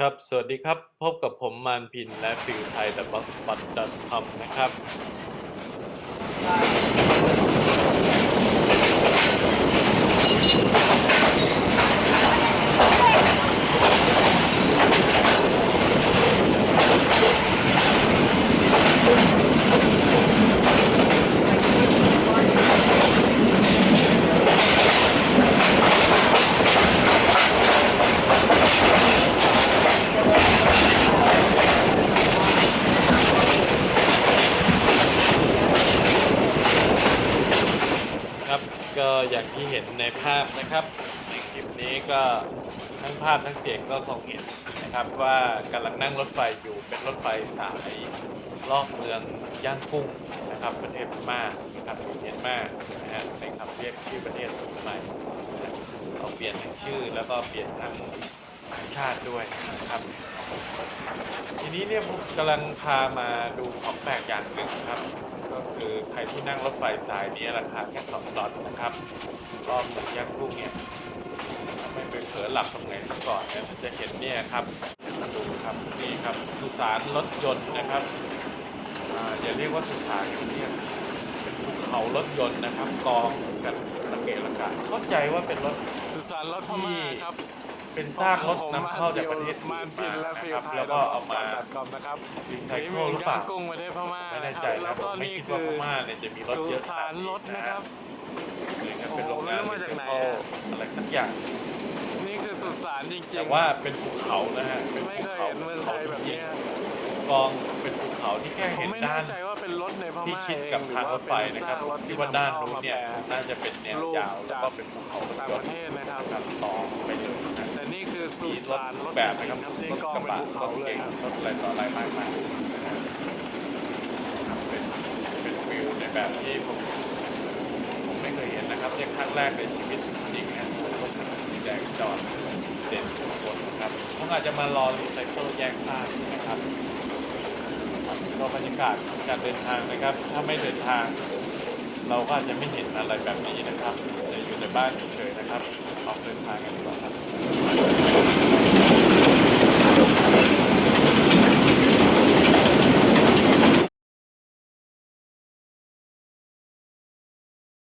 ครับ สวัสดีครับ พบกับผมมานพินและฟิวไทยตะบักปัดตัดคำนะครับ ครับ ก็อย่างที่เห็นในภาพนะครับในคลิปนี้ก็ทั้งภาพทั้งเสียงก็คงเห็นนะครับว่ากำลังนั่งรถไฟอยู่เป็นรถไฟสายรอบเมืองย่างกุ้งนะครับประเทศพม่านะครับเมียนมานะฮะในคำเรียกชื่อประเทศใหม่เราเปลี่ยนทั้งชื่อแล้วก็เปลี่ยนทั้งชาติด้วยนะครับ ทีนี้เนี่ยผมกำลังพามาดูของแปลกอย่างหนึ่งครับ ก็คือใครที่นั่งรถไฟสายนี้ราคาแค่2ดอลนะครับ รอบเมืองย่างกุ้งเนี่ยถ้าไม่ไปเผลอหลับตรงไหนซะก่อนเนี่ยจะเห็นเนี่ยครับมาดูครับนี่ครับสุสานรถยนต์นะครับอย่าเรียกว่าสุสานเรียกเป็นภูเขารถยนต์นะครับ กองกันระเกะระกะเข้าใจว่าเป็นรถสุสานรถพม่าครับ เป็นซากรถนำเข้าจากประเทศมานพินและนะฟิคลรับไทยแล้วก็เอามากอมนะครับรีไซนี่เคิลเมืองหรือเปย่างล่ากุ้งประเทศพม่าไม่แน่นะคใจรับนะแล้วผก็มไม่นี่คิดคืว่าอพม่าเนี่ยจะมีรถสุเยอะสานรถนะครับเหมือนกับเป็นโรงงานโอ้โหแล้วมาจากไหนรีอะซเคิลอะไรสักอย่าง นี่คือสุสานจริงๆแต่ว่าเป็นภูเขานะฮะเป็นไม่ภูเคยเขาเห็นเมืองไทยแบบนี้กองเป็นภูเขาที่แค่ผมเห็นไม่ด้าแน่นใจว่า เป็นรถในพที่ม่าชิดเองกับหรือทางรว่าถไฟเป็นนะครับซากรถที่ที่ว่าด้านนำเข้านู้นมาเนี่ยแปลน่าจะเป็นแนวรูปยาวแล้วจากก็เป็นภูเขาต่างยประเทศนะครับครับต่อไปเลยนะแต่นี่คือสุมีรถสานรทุถกแบบนะครับจงๆที่รถกองกระเป็นบะภูรเขาถเลยเก๋งครับ รถอะไรต่ออะไรมากมายนะครับครับเป็นเป็นวิวในแบบที่ผมผมไม่เคยเห็นนะครับเนี่ยครั้งแรกในชีวิตจริงๆนะรถคันสีแดงจอดเด่นทุกคนนะครับผมอาจจะมารอรีไซเคิลแยกซากนะครับ ก็บรรยากาศการเดินทางนะครับ ถ้าไม่เดินทาง เราก็อาจจะไม่เห็นอะไรแบบนี้นะครับจะอยู่ในบ้านเฉยๆนะครับออกเดินทางกันดีกว่าครับ